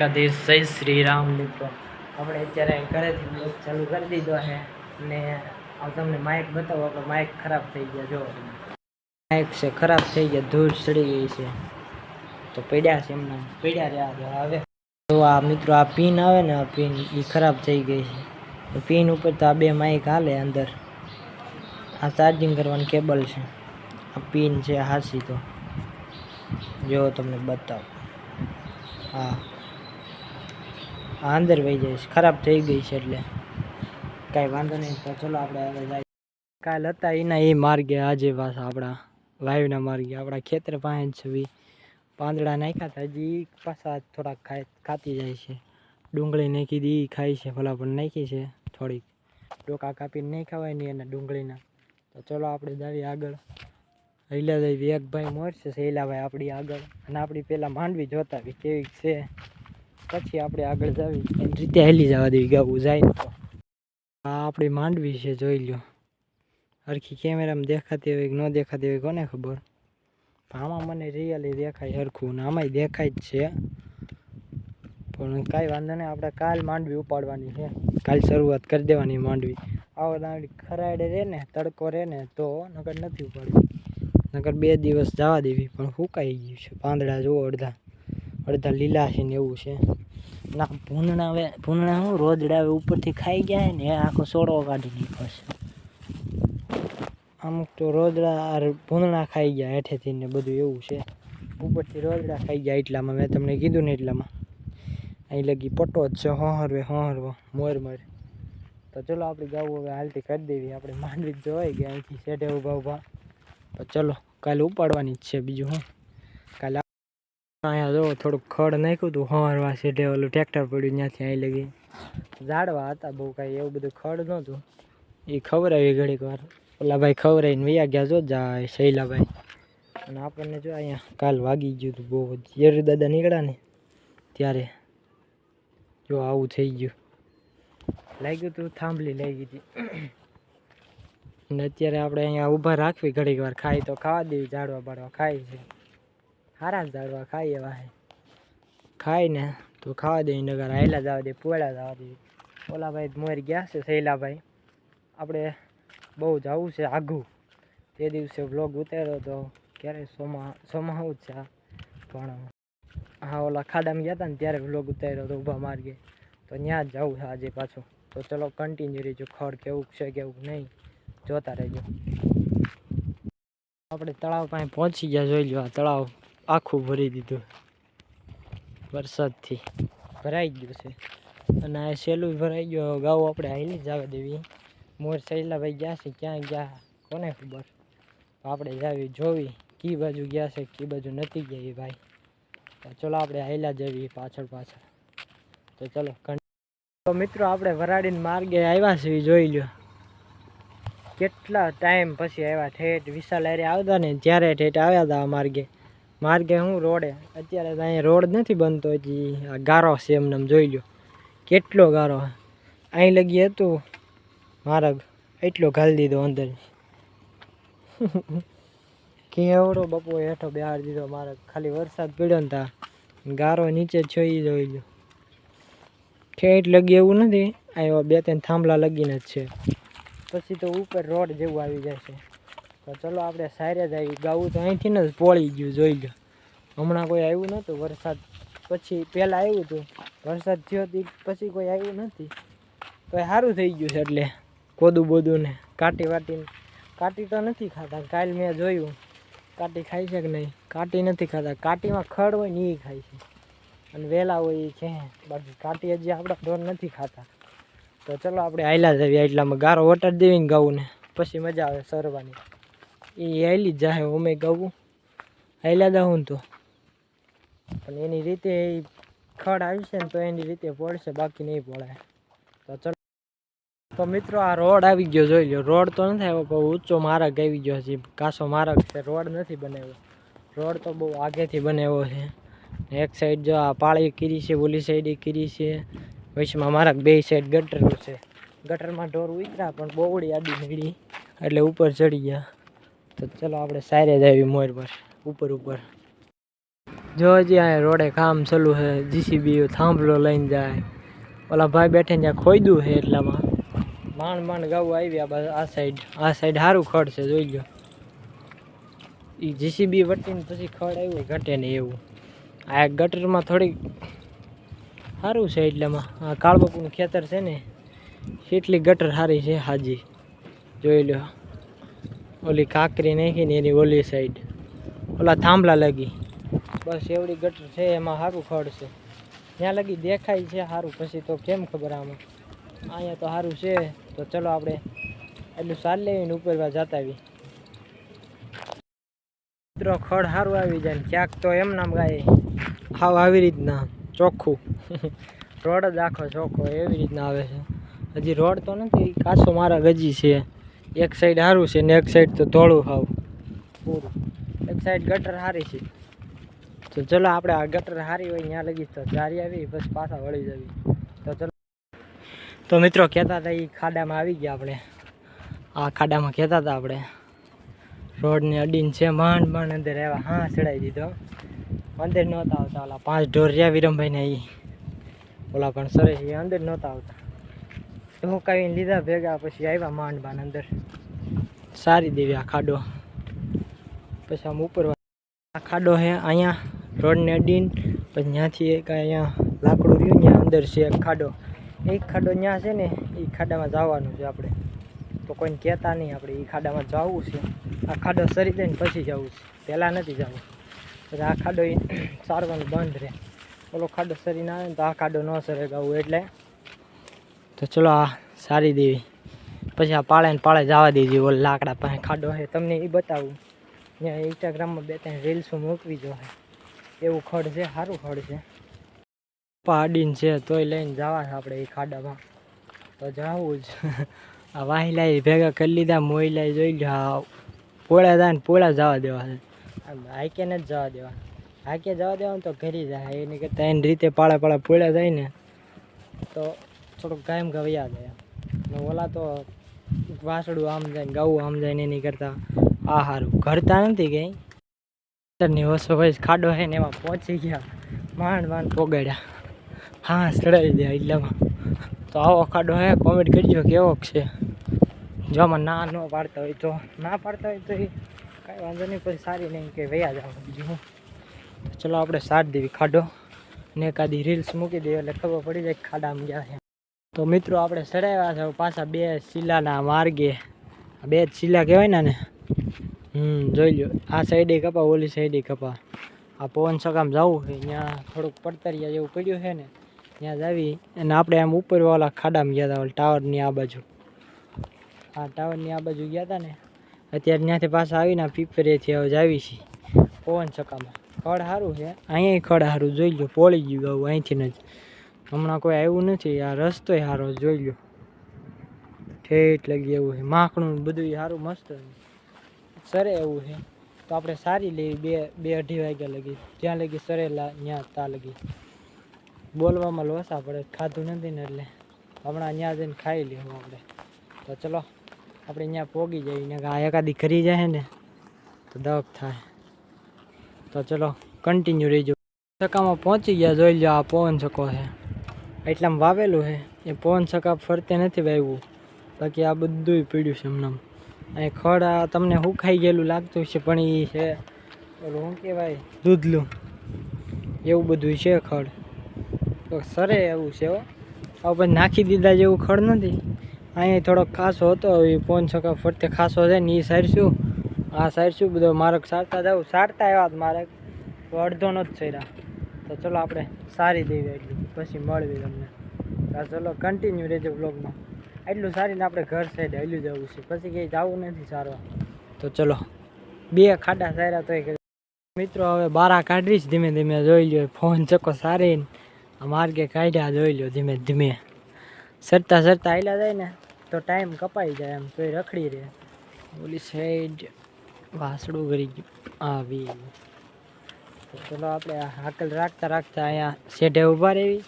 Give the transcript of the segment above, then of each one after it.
દ્વારકાધીશ જય શ્રી રામ મિત્રો આપણે અત્યારે ઘરેથી બ્લોગ ચાલુ કરી દીધો છે અને આ તમને માઇક બતાવો આપણો માઇક ખરાબ થઈ ગયા. જો માઇક છે, ખરાબ થઈ ગયા, ધૂળ ચડી ગઈ છે. તો પડ્યા છે એમના, પડ્યા રહ્યા છે. હવે તો આ મિત્રો, આ પિન આવે ને, આ પિન એ ખરાબ થઈ ગઈ છે. તો પિન ઉપર તો આ બે માઇક હાલે અંદર. આ ચાર્જિંગ કરવાનું કેબલ છે. આ પિન છે હાસી તો. જો, તમને બતાવો. હા. આ અંદર વહી છે. ખરાબ થઈ ગઈ છે એટલે. કાંઈ વાંધો નહીં, તો ચલો આપણે આગળ જાય કાલ હતા એના એ માર્ગે, આજે પાછા આપણા વાયુના માર્ગે. આપણા ખેતર પાસે જ છે બી પાંદડા નાખ્યા હતા. હજી પાછા થોડાક ખાય ખાતી જાય છે. ડુંગળી નાખી દી ખાય છે. ભલા પણ નાખી છે થોડીક. ડોકા કાપીને નહીં ખાવાય નહીં એના ડુંગળીના. તો ચલો આપણે જાવી આગળ. હૈલાભાઈ એક મોર છે. શૈલાભાઈ આપણી આગળ. અને આપણી પહેલાં માંડવી જોતા બી કેવી છે. પછી આપણે આગળ જાવી. એની રીતે હેલી જવા દેવી ગાવું જાય તો. આ આપણી માંડવી છે, જોઈ લ્યો. હરખી કેમેરામાં દેખાતી હોય કે ન દેખાતી હોય કોને ખબર? આમાં મને રિયલી દેખાય હરખું ને આમાંય દેખાય જ છે. પણ કાંઈ વાંધો નહીં, આપણે કાલ માંડવી ઉપાડવાની છે. કાલ શરૂઆત કરી દેવાની માંડવી. આવો દાંડી ખરાડે રહે ને, તડકો રહે ને, તો નગર નથી ઉપાડવી. નગર બે દિવસ જવા દેવી, પણ સુકાઈ ગયું છે. પાંદડા જુઓ અડધા. અડધા લીલા છે ને એવું છે. ના ભૂંદણા હવે ભૂંદણા શું રોજડા હવે ઉપરથી ખાઈ ગયા ને એ આખો સોડો કાઢી નાખ્યો છે અમુક તો રોજડા આ ભૂંદણા ખાઈ ગયા હેઠેથી ને બધું એવું છે. ઉપરથી રોજડા ખાઈ ગયા એટલામાં, મેં તમને કીધું ને એટલામાં. અહીં લગી પટ્ટો જ છે, હોહરવે, હોહરવો મોર મોર તો ચલો આપણે ગાવું હવે હાલતી કરી દેવી, આપણે માંડવી જ જોવાઈ ગયા અહીંથી શેઢે ઊભા ઊભા તો ચલો, કાલે ઉપાડવાની જ છે બીજું, હું. અહીંયા જો, થોડુંક ખડ નાખ્યું હતું હવારવા સીધે ઓલું ટ્રેક્ટર પડ્યું, ત્યાંથી અહીં લગી. ઝાડવા હતા બહુ કાંઈ એવું બધું ખડ નહોતું. એ ખવડાવી ઘડીક વાર. ઓલા ભાઈ ખવડાવીને વૈયા ગયા, જો, જાય શૈલાભાઈ. અને આપણને જો અહીંયા કાલ વાગી ગયું હતું બહુ જ. દાદા નીકળ્યા ને ત્યારે જો આવું થઈ ગયું. લાગ્યું હતું થાંભલી લાગી હતી. ને અત્યારે આપણે અહીંયા ઊભા રાખવી ઘડીક વાર. ખાઈ તો ખાવા દેવી, ઝાડવા બાળવા ખાય છે. સારા ઝાડવા ખાઈ એવા છે ખાય તો ખાવા દે નગર આયલા જવા દે પોળા જવા દે. ઓલા ભાઈ મોર ગયા છે, શૈલાભાઈ. આપણે બહુ જવું છે આઘું તે દિવસે બ્લોગ ઉતાર્યો તો ક્યારે સોમા સોમા જ છે પણ હા ઓલા ખાડામાં ગયા હતા ને ત્યારે બ્લોગ ઉતાર્યો તો ઊભા માર્ગે. તો ત્યાં જ જવું છે આજે પાછું. તો ચલો કન્ટિન્યુ રહીજો ખડ કેવું છે, કેવું નહીં. જોતા રહેજો. આપણે તળાવ પાસે પહોંચી ગયા, જોઈ લો આ તળાવ. આખું ભરી દીધું. વરસાદથી ભરાઈ ગયું છે. અને આ સહેલું ભરાઈ ગયો ગાઉ આપણે હાલી જ જવા દેવી. મોર સહેલાભાઈ ગયા છે, ક્યાં ગયા કોને ખબર? આપણે જાવી, જોવી, કી બાજુ ગયા છે, કી બાજુ નથી ગયા એ ભાઈ. તો ચલો આપણે હાલ્યા જવી પાછળ પાછળ. તો ચલો તો મિત્રો આપણે વરાડીને માર્ગે આવ્યા છે જોઈ લ્યો. કેટલા ટાઈમ પછી આવ્યા, ઠેઠ વિશાલ એરે આવતા ને જ્યારે ઠેઠ આવ્યા હતા માર્ગે. માર્ગે હું રોડે. અત્યારે તો અહીંયા રોડ નથી બનતો હજી. આ ગારો છે એમને જોઈ લ્યો. કેટલો ગારો અહીં લગી હતું. માર્ગ એટલો ઘાલી દીધો અંદર. કેવડો બપો હેઠો બિહાર દીધો. મારે ખાલી વરસાદ પડ્યો ને ગારો નીચે છોઈ જોઈ લ્યો. ઠેઠ લગી એવું નથી. અહીંયા બે ત્રણ થાંભલા લગીને જ છે. પછી તો ઉપર રોડ જેવું આવી જાય છે. તો ચલો આપણે સાયરે જ આવી. ગાવું તો અહીંથી ને જ પોળી ગયું, જોઈ લો હમણાં કોઈ આવ્યું નહોતું વરસાદ પછી પહેલાં આવ્યું હતું. વરસાદ થયો તે, પછી કોઈ આવ્યું નથી. તો સારું થઈ ગયું છે એટલે કોદું બોદું ને કાટી વાટીને. કાટી તો નથી ખાતા, કાલ મેં જોયું. કાટી ખાય છે કે નહીં? કાટી નથી ખાતા. કાટીમાં ખડ હોય ને એ ખાય છે. અને વહેલા હોય એ છે. બાકી કાટી હજી આપણા ઢોર નથી ખાતા. તો ચલો આપણે આયલા જ આવીએ એટલામાં. ગારો વટાડી દેવી ને ગાવું ને પછી મજા આવે સરવાની. એ હાલી જ જાહે અમે ગાવું. હાયલા જાઉં ને તો. પણ એની રીતે એ ખડ આવશે ને તો એની રીતે પડશે, બાકી નહીં પડાય. તો ચલો. તો મિત્રો આ રોડ આવી ગયો, જોઈ લો રોડ તો નથી આવ્યો, પણ ઊંચો માર્ગ આવી ગયો છે. કાસો માર્ગ છે. રોડ નથી બનાવ્યો. રોડ તો બહુ આગેથી બનાવ્યો છે. એક સાઈડ જો આ પાળી કીરી છે, ઓલી સાઈડ કીરી છે. વચમાં મારા બે સાઈડ ગટરો છે. ગટરમાં ઢોર ઉતરા, પણ બોવડી આડી નીકળી. એટલે ઉપર ચડી ગયા. તો ચલો આપણે સારે જ આવી મોર પર, ઉપર ઉપર. જો હજી અહીંયા રોડે કામ ચાલુ છે જીસીબી થાંભલો લઈને જાય. ઓલા ભાઈ બેઠે ત્યાં ખોઈદું છે એટલામાં. માંડ માંડ ગાવું આવી આ આ સાઈડ આ સાઈડ સારું ખડ છે, જોઈ લો એ જીસીબી વટીને પછી ખડ આવ્યું, ઘટે નહીં એવું. આ ગટરમાં થોડીક સારું છે એટલામાં. આ કાળબાપુનું ખેતર છે ને, એટલી ગટર સારી છે હાજી. જોઈ લો ઓલી કાકરી નાખીને એની ઓલી સાઈડ ઓલા થાંભલા લગી. બસ એવડી ગટર છે, એમાં સારું ખડ છે. ત્યાં લગી દેખાય છે સારું પછી તો કેમ ખબર આમાં? અહીંયા તો સારું છે, તો ચલો આપણે એટલું સાર લેવીને ઉપરવા જતા આવી મિત્રો, ખડ સારું આવી જાય ને ક્યાંક તો એમ નામ ગાય, હાવ આવી રીતના ચોખ્ખું. રોડ જ આખો ચોખ્ખો, એવી રીતના આવે છે. હજી રોડ તો નથી, કાચો મારા ગજી છે. એક સાઈડ સારું છે ને એક સાઈડ તો ધોળું હાવ. પૂરું એક સાઈડ ગટર સારી છે. તો ચલો આપણે આ ગટર સારી હોય ત્યાં લગી તો જારી આવી બસ પાછા વળી જવી. તો ચલો. તો મિત્રો કહેતા હતા એ ખાડામાં આવી ગયા આપણે. આ ખાડામાં કહેતા હતા આપણે. રોડને અડીને છે, માંડ માંડ અંદર આવ્યા હા ચડાવી દીધો. અંદર નહોતા આવતા ઓલા પાંચ ઢોર રહ્યા વિરમભાઈને એ ઓલા પણ સરે એ અંદર નહોતા આવતા. ઢોકાવીને લીધા ભેગા પછી આવ્યા માંડ માંડ અંદર. સારી દેવી આ ખાડો. પછી આમ ઉપર આ ખાડો છે અહીંયા રોડને અડીને, પછી ત્યાંથી એક અહીંયા લાકડું રહ્યું, ત્યાં અંદર છે એક ખાડો. એક ખાડો ત્યાં છે ને એ ખાડામાં જવાનું છે આપણે. તો કોઈને કહેતા નહીં આપણે એ ખાડામાં જવું છે. આ ખાડો સરી દઈને પછી જવું છે. પહેલાં નથી જવું. પછી આ ખાડો એ સારવાનું બંધ રહે. ઓલો ખાડો સરીને આવે તો આ ખાડો ન સરે ગાવું, એટલે તો ચલો આ સારી દેવી. પછી આ પાળે ને પાળે જવા દેજે ઓલ લાકડા પાસે ખાડો છે તમને એ બતાવું. ત્યાં ઇન્સ્ટાગ્રામમાં બે ત્રણ રીલ્સો મૂકવી જો એવું ખડ છે, સારું ખડ છે. પાડીને છે તોય લઈને જવા છે આપણે એ ખાડામાં. તો જવું જ. આ વાહિલાઈ ભેગા કરી લીધા મોઈલાઈ જોઈ લો પોળા જાય ને પોળા જવા દેવા છે. હાઈકે નથી જવા દેવા. હાઈકે જવા દેવા તો ઘરી જાય. એની કરતાં એની રીતે પાળા પાળા પોળા જાય ને, તો થોડુંક કાયમ ગવ્યા ગયા ને ઓલા તો વાસડું આમ જાય ગાવું આમ જાય ને એની કરતાં આ સારું ઘરતા નથી કંઈ ખેતરની વસો ભાઈ ખાડો હે ને એમાં પહોંચી ગયા. માંડ માંડ પોગાડ્યા. હા ચડાવી દે એટલામાં તો આવો ખાડો હે કોમેન્ટ કરજો કેવો છે. જો આમાં ના ન પાડતા હોય તો, ના પાડતા હોય તો એ કાંઈ વાંધો નહીં પછી સારી નહીં કે વયા જાવ. બીજું ચલો આપણે સાથ દેવી ખાડો. ને એકાદી રીલ્સ મૂકી દઈએ એટલે ખબર પડી જાય ખાડા ખાડામાં ગયા છે. તો મિત્રો આપણે ચડાવ્યા છે પાછા બે શિલાના માર્ગે. બે જ શિલા કહેવાય ને હમ, જોઈ લો આ સાઈડે કપા, ઓલી સાઈડે કપા. આ પવન સકામ જવું છે, ત્યાં થોડુંક પડતરિયા જેવું પડ્યું છે ને, ત્યાં જાવી. અને આપણે આમ ઉપરવાળા ખાડામાં ગયા હતા ટાવરની આ બાજુ. આ ટાવરની આ બાજુ ગયા હતા ને, અત્યારે ત્યાંથી પાછા આવીને પીપરેથી હવે જાવી છીએ. પવન સકામાં ખડ સારું છે. અહીંયા ખડ સારું જોઈ લો પોળી ગયું આવું, અહીંથી જ. હમણાં કોઈ આવ્યું નથી, આ રસ્તોય સારો જોઈ લો ઠેઠ લગી એવું છે, માખણું બધું સારું મસ્ત સરે એવું છે. તો આપણે સારી લેવી, બે બે અઢી વાગ્યા લગી. જ્યાં લગી સરેલા ત્યાં તા લગી. બોલવામાં લોસા પડે, ખાધું નથી ને એટલે. હમણાં ત્યાં જઈને ખાઈ લેવું આપણે. તો ચલો, આપણે ત્યાં પોગી જઈએ આ એકાદી કરી જાય ને, તો દક થાય. તો ચલો કન્ટિન્યુ રહીજો. સકામાં પહોંચી ગયા, જોઈ લો આ પવન ચકો છે. એટલામાં વાવેલું છે. એ પવન છકા ફરતે નથી વાવ્યું. બાકી આ બધુંય પીડ્યું છે હમણાં અહીં ખડ આ તમને સુકાઈ ગયેલું લાગતું છે પણ એ છે. ઓલું શું કહેવાય? દૂધલું. એવું બધું છે ખડ. તો સરે એવું છે આ પછી નાખી દીધા જેવું ખડ નથી. અહીંયા થોડોક ખાસો હતો એ પોન છકા ફરતે ખાસો છે ને એ સારશું. આ સારશું, બધો મારક સારતા જાઉં. સારતા આવ્યા માર્ગ તો અડધો નથી સર્યા. તો ચલો આપણે સારી દેવી એટલી પછી મળવી તમને. ચલો કન્ટિન્યુ રહેજો બ્લોગમાં એટલું સારીને આપણે ઘર સાઈડ હલ્યું જવું છે. પછી કંઈ જવું નથી સારવા તો ચલો, બે ખાડા સારા તો મિત્રો, હવે બારા કાઢીશ ધીમે ધીમે, જોઈ લ્યો, ફોન ચકો સારી આ માર્ગે કાઢ્યા, જોઈ લ્યો, ધીમે ધીમે. સરતા સરતા હાલ્યા જાય ને, તો ટાઈમ કપાઈ જાય એમ, તોય રખડી રહે. ઓલી સાઈડ વાસડું કરી ગયું. આવી. તો ચલો આપણે આ હાકલ રાખતા રાખતા અહીંયા શેઢે ઊભા રહેવી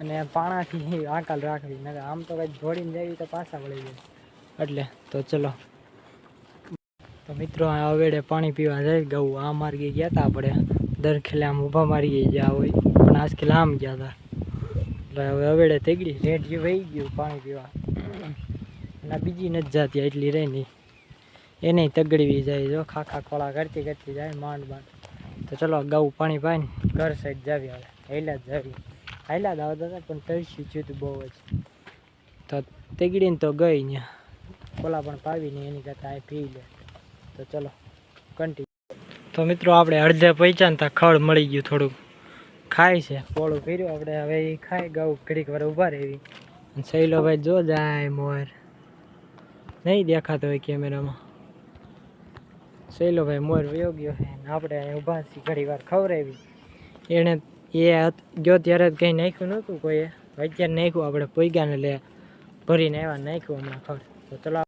અને પાણાથી હાકલ રાખવી. નકર આમ તો કંઈ જોડીને જવી તો પાછા વળી જાય એટલે તો ચલો. તો મિત્રો, આ અવેડે પાણી પીવા જાય ગયું આ માર્ગે ગયા હતા આપણે. દર ખેલે આમ ઊભા મારી ગયા હોય. પણ આજ આમ ગયા હતા એટલે હવે અવેડે તેગડી રેટ જે વહી ગયું પાણી પીવા. અને બીજી નથી જાતી એટલી રહી નહીં. એને તગડવી જાય જો, ખાખા ખોળા કરતી કરતી જાય માંડ માંડ તો ચલો ગાઉ પાણી પાઈને ઘર સાઈડ જાવી હવે. હેલા જ જાવી. હાઈલા જ આવતા હતા પણ તરસ્યું થયું હતું બહુ જ. તો તેગડીને તો ગઈ ત્યાં કોલા પણ પાવીને એની કરતાં આ પી લે. તો ચલો કન્ટિન્યુ તો મિત્રો આપણે અડધે પૈસા ને ત્યાં ખડ મળી ગયું થોડુંક. ખાય છે, પોળું પીર્યું. આપણે હવે એ ખાઈ ગાઉ ઘડીક વાર ઊભા રહેવી સહેલો ભાઈ જો જાય મોર. નહીં દેખાતો હોય કેમેરામાં સહેલો ભાઈ મોર વયો ગયો છે આપણે અહીંયા ઊભા છીએ, ઘણી વાર ખવડાવી. એણે એ ગયો ત્યારે જ કંઈ નાખ્યું નહોતું કોઈએ અત્યારે નાખ્યું, આપણે પોઈગાને લે, ભરીને આવ્યા નાખ્યું હમણાં ખબર તો ચલો